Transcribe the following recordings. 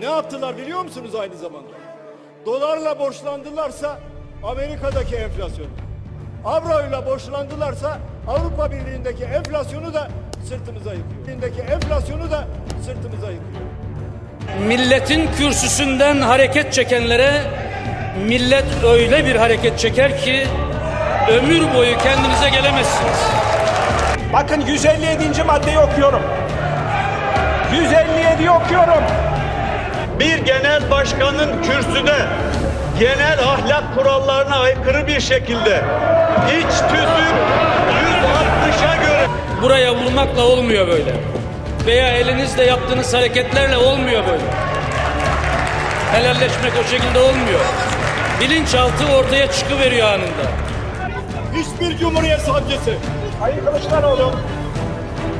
Ne yaptılar biliyor musunuz aynı zamanda? Dolarla borçlandılarsa Amerika'daki enflasyonu, avroyla borçlandılarsa Avrupa Birliği'ndeki enflasyonu da sırtımıza yıkıyor. Birliği'ndeki enflasyonu da sırtımıza yıkıyor. Milletin kürsüsünden hareket çekenlere millet öyle bir hareket çeker ki ömür boyu kendinize gelemezsiniz. Bakın 157. maddeyi okuyorum. 157'yi okuyorum. Bir genel başkanın kürsüde genel ahlak kurallarına aykırı bir şekilde iç tüzük 160'a göre Buraya vurmakla olmuyor böyle. Veya elinizle yaptığınız hareketlerle olmuyor böyle. Helalleşmek o şekilde olmuyor. Bilinçaltı ortaya çıkıveriyor anında. Hiçbir cumhuriyet savcısı Sayın Kılıçdaroğlu.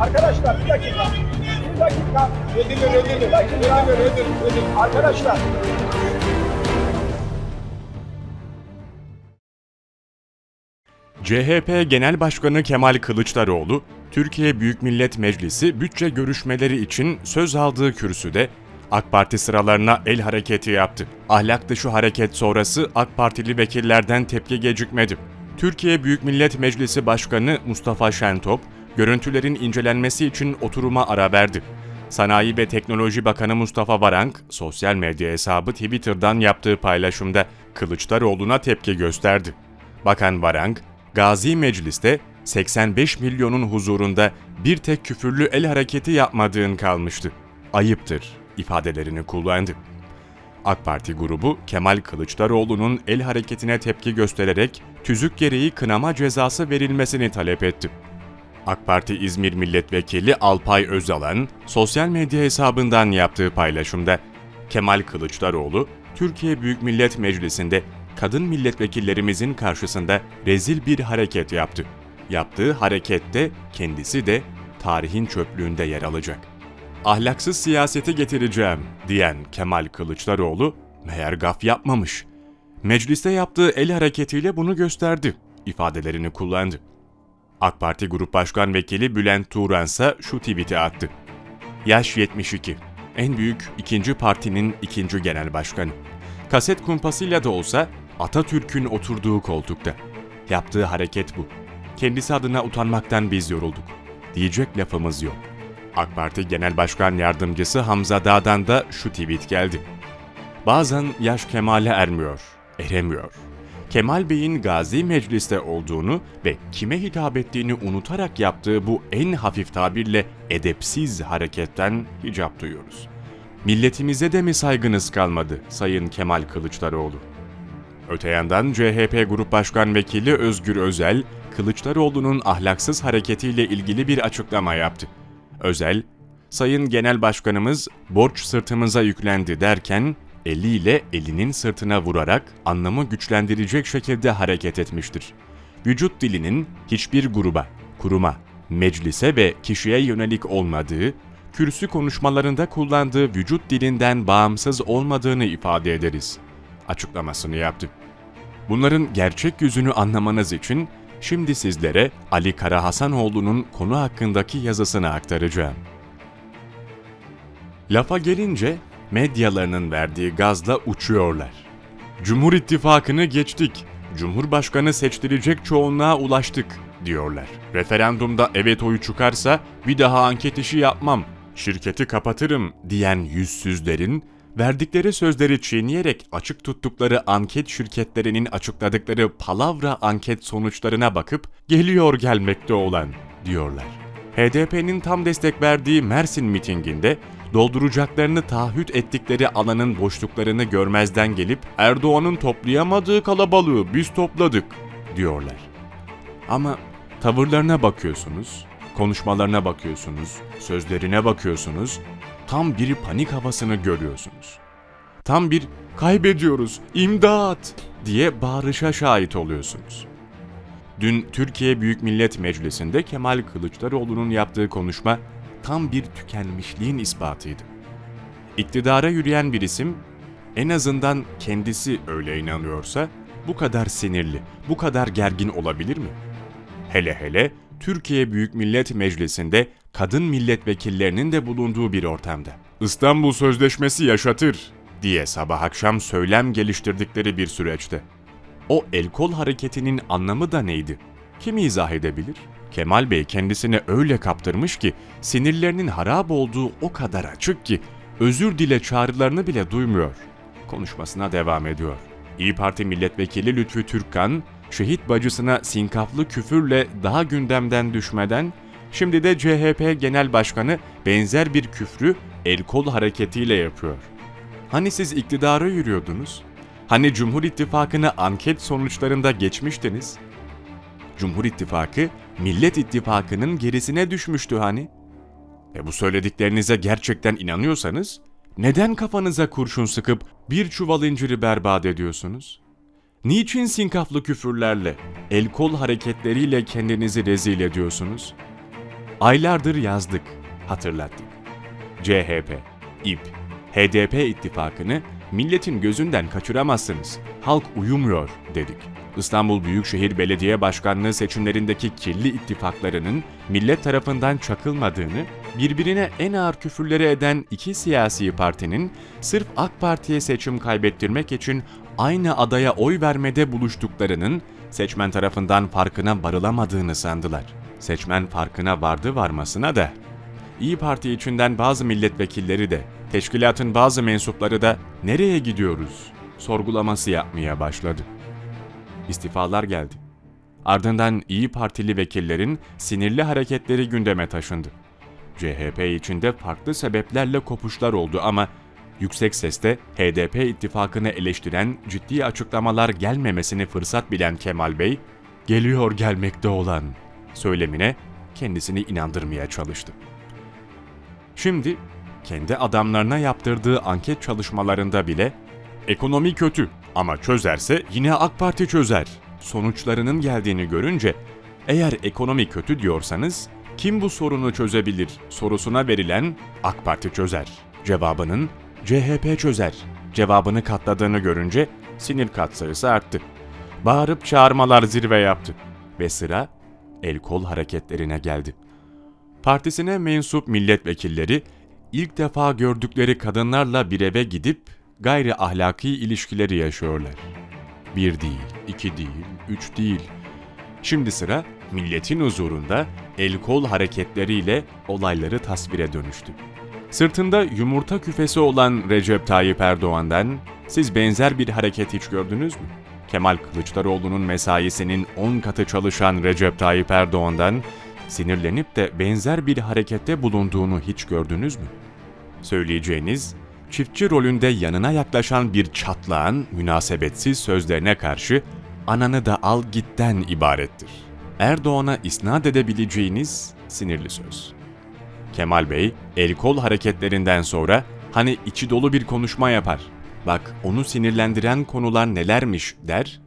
Arkadaşlar bir dakika. Dakika. Bir dakika. ödülür ödülür ödülür. Arkadaşlar. CHP Genel Başkanı Kemal Kılıçdaroğlu, Türkiye Büyük Millet Meclisi bütçe görüşmeleri için söz aldığı kürsüde AK Parti sıralarına el hareketi yaptı. Ahlak dışı hareket sonrası AK Partili vekillerden tepki gecikmedi. Türkiye Büyük Millet Meclisi Başkanı Mustafa Şentop, görüntülerin incelenmesi için oturuma ara verdi. Sanayi ve Teknoloji Bakanı Mustafa Varank, sosyal medya hesabı Twitter'dan yaptığı paylaşımda Kılıçdaroğlu'na tepki gösterdi. Bakan Varank, Gazi Meclis'te 85 milyonun huzurunda bir tek küfürlü el hareketi yapmadığın kalmıştı. Ayıptır ifadelerini kullandı. AK Parti grubu Kemal Kılıçdaroğlu'nun el hareketine tepki göstererek tüzük gereği kınama cezası verilmesini talep etti. AK Parti İzmir Milletvekili Alpay Özalan, sosyal medya hesabından yaptığı paylaşımda Kemal Kılıçdaroğlu, Türkiye Büyük Millet Meclisi'nde kadın milletvekillerimizin karşısında rezil bir hareket yaptı. Yaptığı harekette kendisi de tarihin çöplüğünde yer alacak. Ahlaksız siyasete getireceğim diyen Kemal Kılıçdaroğlu meğer gaf yapmamış. Mecliste yaptığı el hareketiyle bunu gösterdi ifadelerini kullandı. AK Parti Grup Başkan Vekili Bülent Turan ise şu tweet'i attı. Yaş 72. En büyük ikinci partinin ikinci genel başkanı. Kaset kumpasıyla da olsa Atatürk'ün oturduğu koltukta. Yaptığı hareket bu. Kendisi adına utanmaktan biz yorulduk. Diyecek lafımız yok. AK Parti Genel Başkan Yardımcısı Hamza Dağ'dan da şu tweet geldi. Bazen yaş kemale ermiyor, eremiyor. Kemal Bey'in Gazi Meclis'te olduğunu ve kime hitap ettiğini unutarak yaptığı bu en hafif tabirle edepsiz hareketten hicap duyuyoruz. Milletimize de mi saygınız kalmadı Sayın Kemal Kılıçdaroğlu? Öte yandan CHP Grup Başkan Vekili Özgür Özel, Kılıçdaroğlu'nun ahlaksız hareketiyle ilgili bir açıklama yaptı. Özel, Sayın Genel Başkanımız borç sırtımıza yüklendi derken eliyle elinin sırtına vurarak anlamı güçlendirecek şekilde hareket etmiştir. Vücut dilinin hiçbir gruba, kuruma, meclise ve kişiye yönelik olmadığı, kürsü konuşmalarında kullandığı vücut dilinden bağımsız olmadığını ifade ederiz. Açıklamasını yaptı. Bunların gerçek yüzünü anlamanız için şimdi sizlere Ali Kara Hasanoğlu'nun konu hakkındaki yazısını aktaracağım. Lafa gelince medyalarının verdiği gazla uçuyorlar. Cumhur İttifakı'nı geçtik, Cumhurbaşkanı seçtirecek çoğunluğa ulaştık diyorlar. Referandumda evet oyu çıkarsa bir daha anket işi yapmam, şirketi kapatırım diyen yüzsüzlerin verdikleri sözleri çiğneyerek açık tuttukları anket şirketlerinin açıkladıkları palavra anket sonuçlarına bakıp geliyor gelmekte olan diyorlar. HDP'nin tam destek verdiği Mersin mitinginde dolduracaklarını taahhüt ettikleri alanın boşluklarını görmezden gelip Erdoğan'ın toplayamadığı kalabalığı biz topladık diyorlar. Ama tavırlarına bakıyorsunuz, konuşmalarına bakıyorsunuz, sözlerine bakıyorsunuz, tam bir panik havasını görüyorsunuz. Tam bir kaybediyoruz, imdat diye bağırışa şahit oluyorsunuz. Dün Türkiye Büyük Millet Meclisi'nde Kemal Kılıçdaroğlu'nun yaptığı konuşma tam bir tükenmişliğin ispatıydı. İktidara yürüyen bir isim, en azından kendisi öyle inanıyorsa, bu kadar sinirli, bu kadar gergin olabilir mi? Hele hele Türkiye Büyük Millet Meclisi'nde kadın milletvekillerinin de bulunduğu bir ortamda. İstanbul Sözleşmesi yaşatır diye sabah akşam söylem geliştirdikleri bir süreçte. O el kol hareketinin anlamı da neydi? Kim izah edebilir? Kemal Bey kendisine öyle kaptırmış ki sinirlerinin harap olduğu o kadar açık ki özür dile çağrılarını bile duymuyor. Konuşmasına devam ediyor. İyi Parti Milletvekili Lütfü Türkkan, şehit bacısına sinkaflı küfürle daha gündemden düşmeden, şimdi de CHP Genel Başkanı benzer bir küfrü el kol hareketiyle yapıyor. Hani siz iktidara yürüyordunuz? Hani Cumhur İttifakı'na anket sonuçlarında geçmiştiniz? Cumhur İttifakı, Millet İttifakı'nın gerisine düşmüştü hani. E bu söylediklerinize gerçekten inanıyorsanız, neden kafanıza kurşun sıkıp bir çuval inciri berbat ediyorsunuz? Niçin sinkaflı küfürlerle, el kol hareketleriyle kendinizi rezil ediyorsunuz? Aylardır yazdık, hatırlattık. CHP, İP, HDP ittifakını milletin gözünden kaçıramazsınız. Halk uyumuyor dedik. İstanbul Büyükşehir Belediye Başkanlığı seçimlerindeki kirli ittifaklarının millet tarafından çakılmadığını, birbirine en ağır küfürleri eden iki siyasi partinin sırf AK Parti'ye seçim kaybettirmek için aynı adaya oy vermede buluştuklarının seçmen tarafından farkına varılamadığını sandılar. Seçmen farkına vardı varmasına da İyi Parti içinden bazı milletvekilleri de, teşkilatın bazı mensupları da nereye gidiyoruz sorgulaması yapmaya başladı. İstifalar geldi. Ardından İyi Partili vekillerin sinirli hareketleri gündeme taşındı. CHP içinde farklı sebeplerle kopuşlar oldu ama yüksek sesle HDP ittifakını eleştiren ciddi açıklamalar gelmemesini fırsat bilen Kemal Bey, geliyor gelmekte olan söylemine kendisini inandırmaya çalıştı. Şimdi kendi adamlarına yaptırdığı anket çalışmalarında bile ekonomi kötü ama çözerse yine AK Parti çözer sonuçlarının geldiğini görünce eğer ekonomi kötü diyorsanız kim bu sorunu çözebilir sorusuna verilen AK Parti çözer cevabının CHP çözer cevabını katladığını görünce sinir katsayısı arttı. Bağırıp çağırmalar zirve yaptı ve sıra el kol hareketlerine geldi. Partisine mensup milletvekilleri ilk defa gördükleri kadınlarla bir eve gidip gayri ahlaki ilişkileri yaşıyorlar. Bir değil, iki değil, üç değil. Şimdi sıra milletin huzurunda el kol hareketleriyle olayları tasvire dönüştü. Sırtında yumurta küfesi olan Recep Tayyip Erdoğan'dan siz benzer bir hareket hiç gördünüz mü? Kemal Kılıçdaroğlu'nun mesaisinin 10 katı çalışan Recep Tayyip Erdoğan'dan sinirlenip de benzer bir harekette bulunduğunu hiç gördünüz mü? Söyleyeceğiniz, çiftçi rolünde yanına yaklaşan bir çatlağın münasebetsiz sözlerine karşı ananı da al gitten ibarettir. Erdoğan'a isnat edebileceğiniz sinirli söz. Kemal Bey, el kol hareketlerinden sonra hani içi dolu bir konuşma yapar. Bak onu sinirlendiren konular nelermiş der,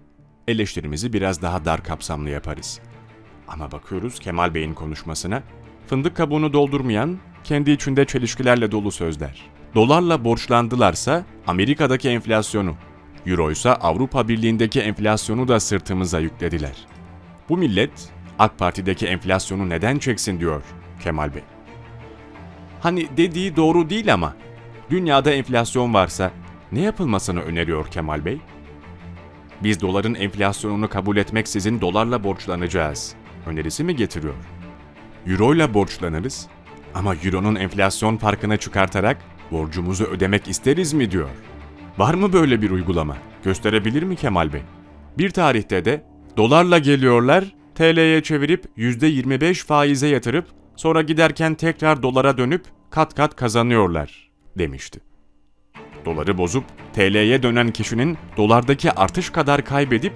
eleştirimizi biraz daha dar kapsamlı yaparız. Ama bakıyoruz Kemal Bey'in konuşmasına, fındık kabuğunu doldurmayan, kendi içinde çelişkilerle dolu sözler. Dolarla borçlandılarsa Amerika'daki enflasyonu, Euro ise Avrupa Birliği'ndeki enflasyonu da sırtımıza yüklediler. Bu millet AK Parti'deki enflasyonu neden çeksin diyor Kemal Bey. Hani dediği doğru değil ama dünyada enflasyon varsa ne yapılmasını öneriyor Kemal Bey? Biz doların enflasyonunu kabul etmeksizin dolarla borçlanacağız. Önerisi mi getiriyor? Euro ile borçlanırız ama Euro'nun enflasyon farkını çıkartarak borcumuzu ödemek isteriz mi diyor. Var mı böyle bir uygulama? Gösterebilir mi Kemal Bey? Bir tarihte de dolarla geliyorlar, TL'ye çevirip %25 faize yatırıp sonra giderken tekrar dolara dönüp kat kat kazanıyorlar demişti. Doları bozup TL'ye dönen kişinin dolardaki artış kadar kaybedip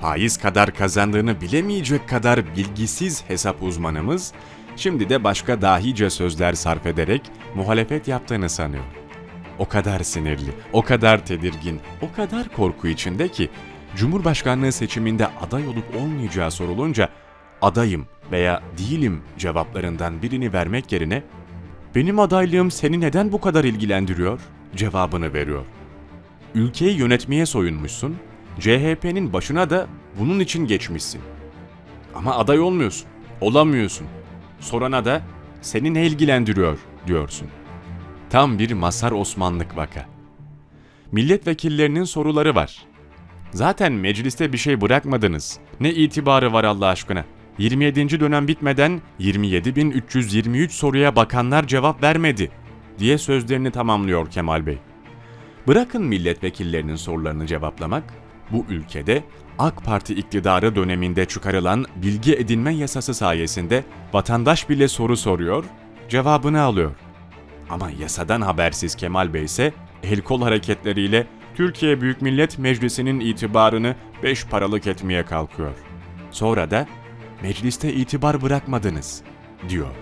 faiz kadar kazandığını bilemeyecek kadar bilgisiz hesap uzmanımız şimdi de başka dahice sözler sarf ederek muhalefet yaptığını sanıyor. O kadar sinirli, o kadar tedirgin, o kadar korku içinde ki Cumhurbaşkanlığı seçiminde aday olup olmayacağı sorulunca adayım veya değilim cevaplarından birini vermek yerine benim adaylığım seni neden bu kadar ilgilendiriyor cevabını veriyor. Ülkeyi yönetmeye soyunmuşsun, CHP'nin başına da bunun için geçmişsin. Ama aday olmuyorsun, olamıyorsun. Sorana da seni ne ilgilendiriyor diyorsun. Tam bir Masar Osmanlık vaka. Milletvekillerinin soruları var. Zaten mecliste bir şey bırakmadınız. Ne itibarı var Allah aşkına? 27. dönem bitmeden 27.323 soruya bakanlar cevap vermedi diye sözlerini tamamlıyor Kemal Bey. Bırakın milletvekillerinin sorularını cevaplamak, bu ülkede AK Parti iktidarı döneminde çıkarılan bilgi edinme yasası sayesinde vatandaş bile soru soruyor, cevabını alıyor. Ama yasadan habersiz Kemal Bey ise el kol hareketleriyle Türkiye Büyük Millet Meclisi'nin itibarını beş paralık etmeye kalkıyor. Sonra da mecliste itibar bırakmadınız diyor.